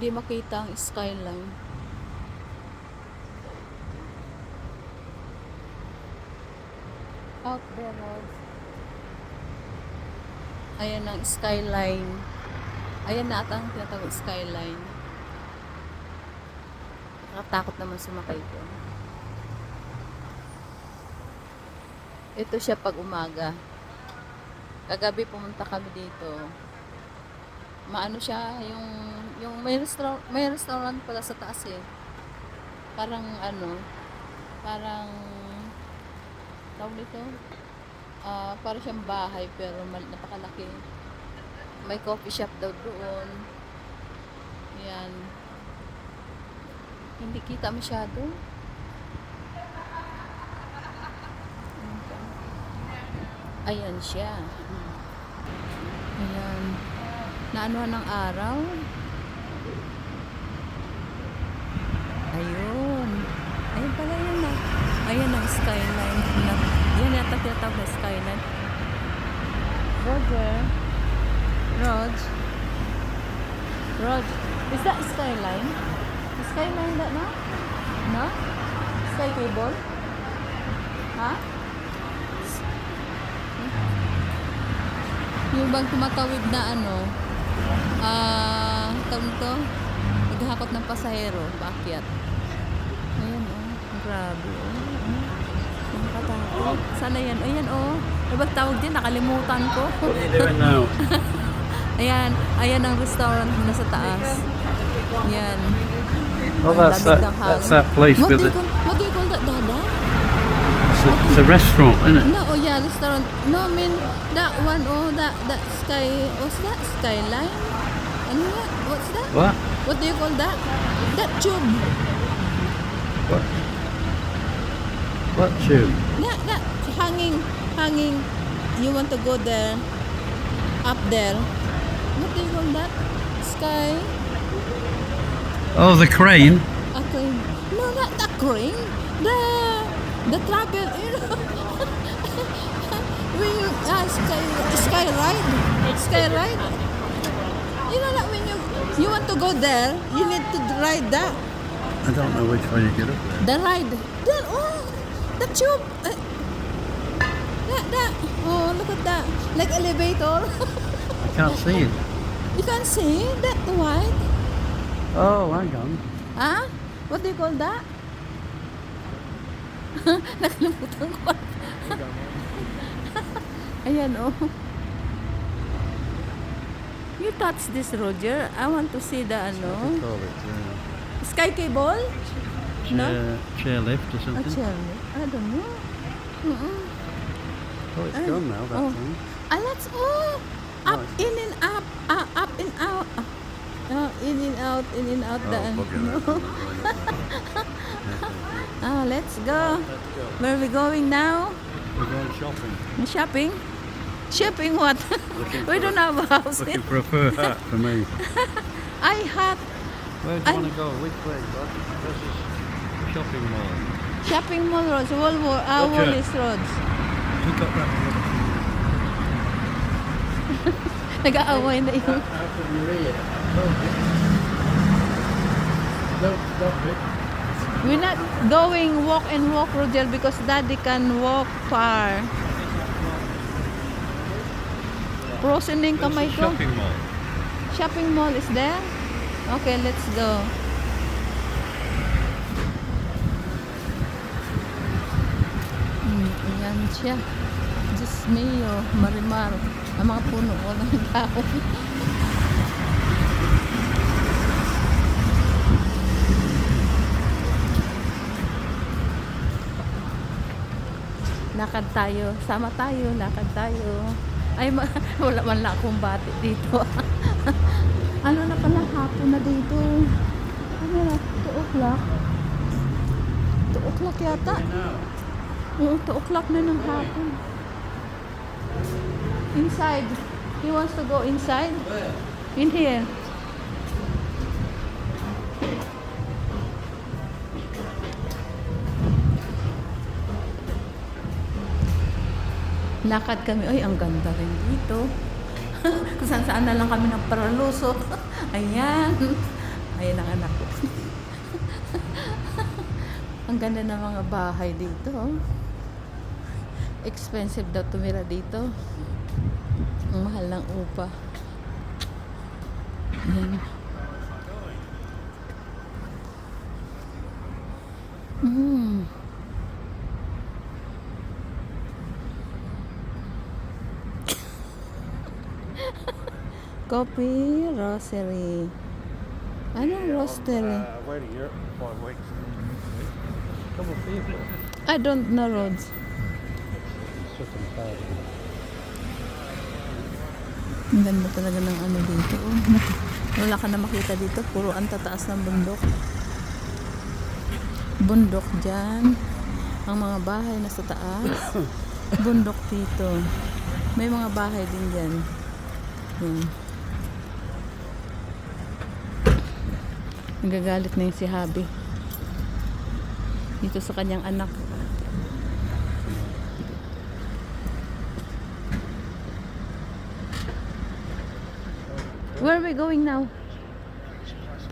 Hindi makita ang skyline. Out there, Rose. Ayan ang skyline. Ayan na ata ang tinatawag skyline. Nakatakot naman sumakay ko. Ito siya pag umaga. Kagabi pumunta kami dito. Maano siya, yung, yung may, restaurant, may restaurant pala sa taas eh. Parang ano, parang, tawag nito, ah parang siyang bahay pero mal, napakalaki. May coffee shop daw doon. Yan. Hindi kita masyado. Ayan siya. Ayan. Naanuhan ng araw. Ayun. Ayun pala yun na. Ayan ang skyline. Na, yan yata tinatawag na skyline. Roger. Rog. Rog. Is that skyline? Skyline that no? No? Sky cable? Ha? Yung bang tumatawid na ano, ah, tawag nito, naghahakot ng pasahero, baakyat. Ayan oh, grabe oh. Nakakatakot. Sana yan? Ayan oh. Ba tawag din? Nakalimutan ko. Ayan, ayan ang restaurant na sa taas. Ayan. Oh, that's that. That's that place What with do you call, what do you call that, Dada? It's a, it's a restaurant, isn't it? No, oh yeah, restaurant. No, I mean that one. Oh, that that sky. What's that? Skyline. Ano nga? What's that? What? What do you call that? That tube. What? What tube? That that hanging, hanging. You want to go there? Up there. What do you call that? Sky. Oh, the crane. A crane. No, not the crane. The the travel. You know. when you uh, sky sky ride, sky ride. You know that when you you want to go there, you need to ride that. I don't know which way you get up there. The ride. Then oh, the tube. Uh, that that. Oh, look at that. Like elevator. I can't see it. you can see that wide. Oh, hang on. Ah? What do you call that? Nakalimutan ko. Ayan, oh. You touch this, Roger. I want to see the, What ano? Uh, sky cable? No? chair, chair lift or something? A something? chair. I don't know. Mm-mm. Oh, it's Ah, gone now, that oh. thing. Ah, let's, oh! Up, Nice. in and up. Ah, up and out. Ah, ah, in and out, in and out. Oh, the, no. that. I'm going up there. Ah, let's go. Let's go. Where are we going now? We're going shopping. Shopping? Shopping what? We don't have a house. Looking for a fur hat for me. I had Where do you want to go? Which way? Bud? This is shopping mall. shopping mall roads, Walmart, uh, Gotcha. Wallis roads. Who got that? Nag-aaway na yung... How come you read it? Don't stop it. We're not going walk and walk, Roger, because daddy can walk far. Kamay This is ko. shopping mall. Shopping mall is there? Okay, let's go. Hmm, ayan siya. Diyos mio, marimar. Ang mga puno, walang tao. Lakad tayo. Sama tayo. Lakad tayo. Ay, wala man lang akong bati dito. ano na pala, hapon na dito. Ano na, 2 o'clock. 2 o'clock yata. Oo, 2 o'clock na ng hapon. Inside. He wants to go inside. In here. Lakad kami. Ay, ang ganda rin dito. Kung saan saan na lang kami nagparalusot. Ayan. Ayan ang anak ko. ang ganda ng mga bahay dito. Expensive daw tumira dito. Ang mahal ng upa. Ayan. Mm. Coffee Rosary. Ano roastery? Uh, away to Europe for five weeks. Up here for I don't know roads. Ang ganda talaga ng ano dito. Oh. Wala ka na makita dito. Puro ang tataas ng bundok. Bundok dyan. Ang mga bahay nasa taas. Bundok dito. May mga bahay din dyan. Yan. Nagagalit na yung si Habi. Dito sa kanyang anak. Where are we going now?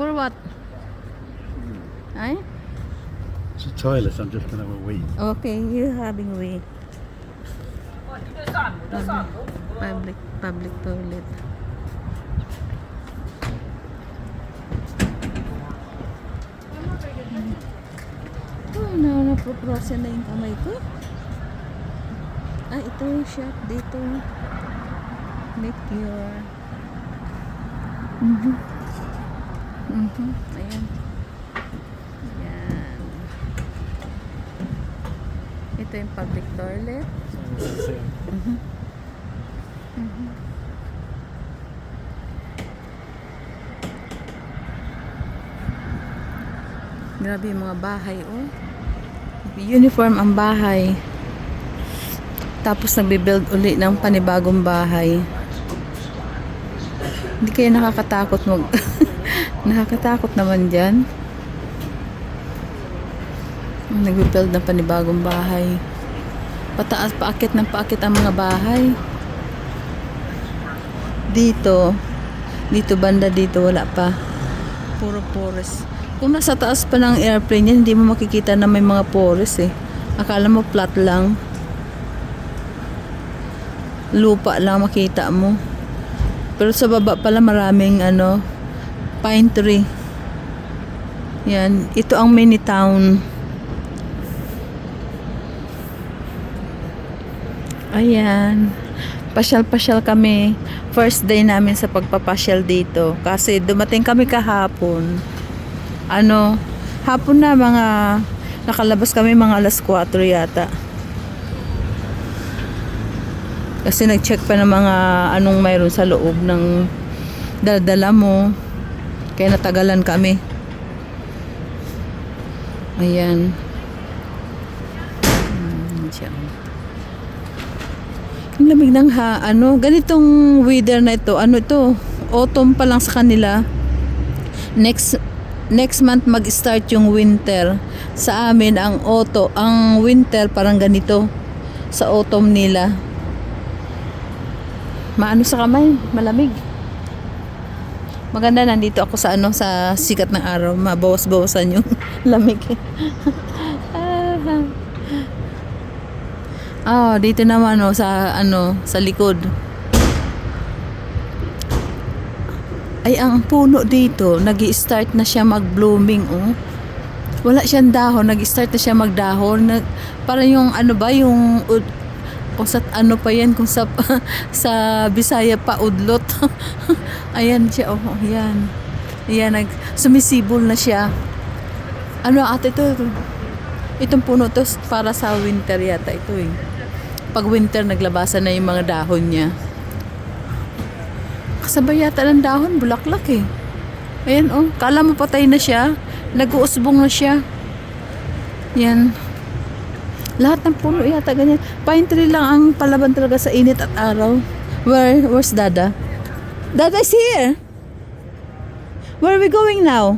For what? Ay? It's a toilet, I'm just going to have a wee. Okay, you're having way. Public, public toilet. Oh, na yung kamay ko. Ah, ito yung shop dito. Make your... Mhm. Mhm. Ayan. Ayan. Ito yung public toilet. Mhm. Mhm. Grabe yung mga bahay, oh. Uniform ang bahay. Tapos nagbe-build uli ng panibagong bahay. Hindi kayo nakakatakot mag... nakakatakot naman dyan. Nagbe-build ng panibagong bahay. Pataas, paakit ng paakit ang mga bahay. Dito, dito banda dito wala pa. Puro forest. Kung nasa taas pa ng airplane yan, hindi mo makikita na may mga forest eh. Akala mo flat lang. Lupa lang makita mo. Pero sa baba pala maraming ano, pine tree. Yan, ito ang mini town. Ayan. Pasyal-pasyal kami. First day namin sa pagpapasyal dito. Kasi dumating kami kahapon. Ano, hapon na mga nakalabas kami mga alas 4 yata. Kasi nag-check pa ng mga anong mayroon sa loob ng dala mo. Kaya natagalan kami. Ayan. Hmm. Ang lamig ng ha, ano, ganitong weather na ito, ano ito, autumn pa lang sa kanila. Next next month mag-start yung winter. Sa amin ang auto, ang winter parang ganito sa autumn nila. Maano sa kamay, malamig. Maganda nandito ako sa ano sa sikat ng araw, mabawas-bawasan yung lamig. Ah, dito naman oh, sa ano, sa likod. Ay, ang puno dito, nag start na siya mag-blooming, oh. Wala siyang dahon, nag start na siya magdahon. Nag, para yung ano ba, yung kung sa ano pa yan, kung sa, sa Bisaya pa, udlot. Ayan siya, oh, ayan. Ayan, nag, sumisibol na siya. Ano, ate, ito, itong puno to para sa winter yata ito eh. Pag winter, naglabasan na yung mga dahon niya. Kasabay yata ng dahon, bulaklak eh. Ayan oh, kala mo patay na siya. Nag-uusbong na siya. Yan. Lahat ng puno yata ganyan. Pine tree lang ang palaban talaga sa init at araw. Where, where's Dada? Dada is here. Where are we going now?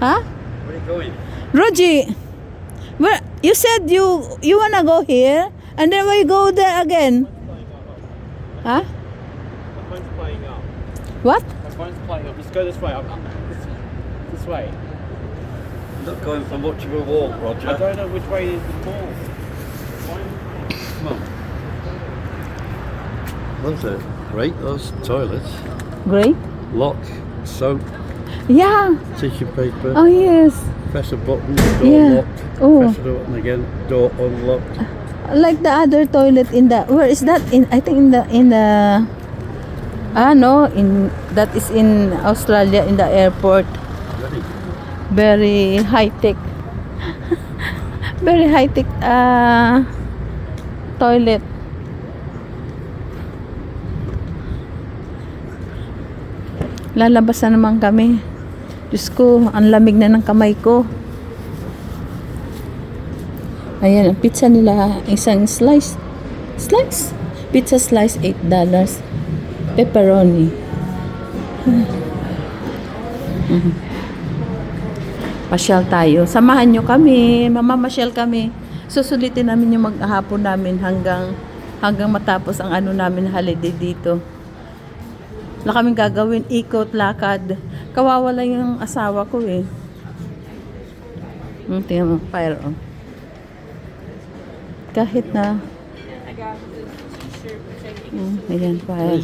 Huh? Where are you going? Roji, where you said you you wanna go here and then we go there again? Huh? What? My phone's playing off. Just go this way. I'm, I'm, this, this way. Not going for much of a walk, Roger. I don't know which way is the mall. Come on. Those are great, those toilets. Great. Lock, soap, Yeah. tissue paper, Oh, yes. press a button, door Yeah. locked. Oh. Press the button again, door unlocked. Like the other toilet in the where is that in I think in the in the ah no in that is in Australia in the airport. Very high tech very high tech uh, toilet. Lalabas na naman kami. Diyos ko ang lamig na ng kamay ko. Ayan ang pizza nila isang slice slice pizza slice 8 dollars pepperoni Mhm. Pasyal tayo. Samahan nyo kami. Mamamasyal kami. Susulitin namin yung maghapon namin hanggang hanggang matapos ang ano namin holiday dito. Wala kaming gagawin. Ikot, lakad. Kawawala yung asawa ko eh. Hmm, tingnan mo. Fire on. Kahit na... Hmm, ayan, fire.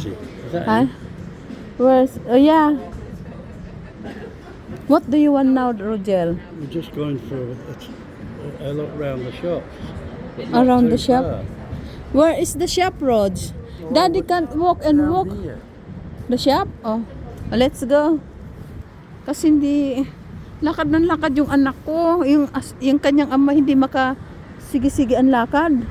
Huh? Where's... Oh, yeah. What do you want now, Roger? We're just going for a, a look round the shops. Around the shop? far. Where is the shop, Rog? Daddy can't walk and walk. here. The shop? Oh, let's go. Kasi hindi, lakad ng lakad yung anak ko. Yung, yung kanyang ama hindi maka sige-sige ang lakad.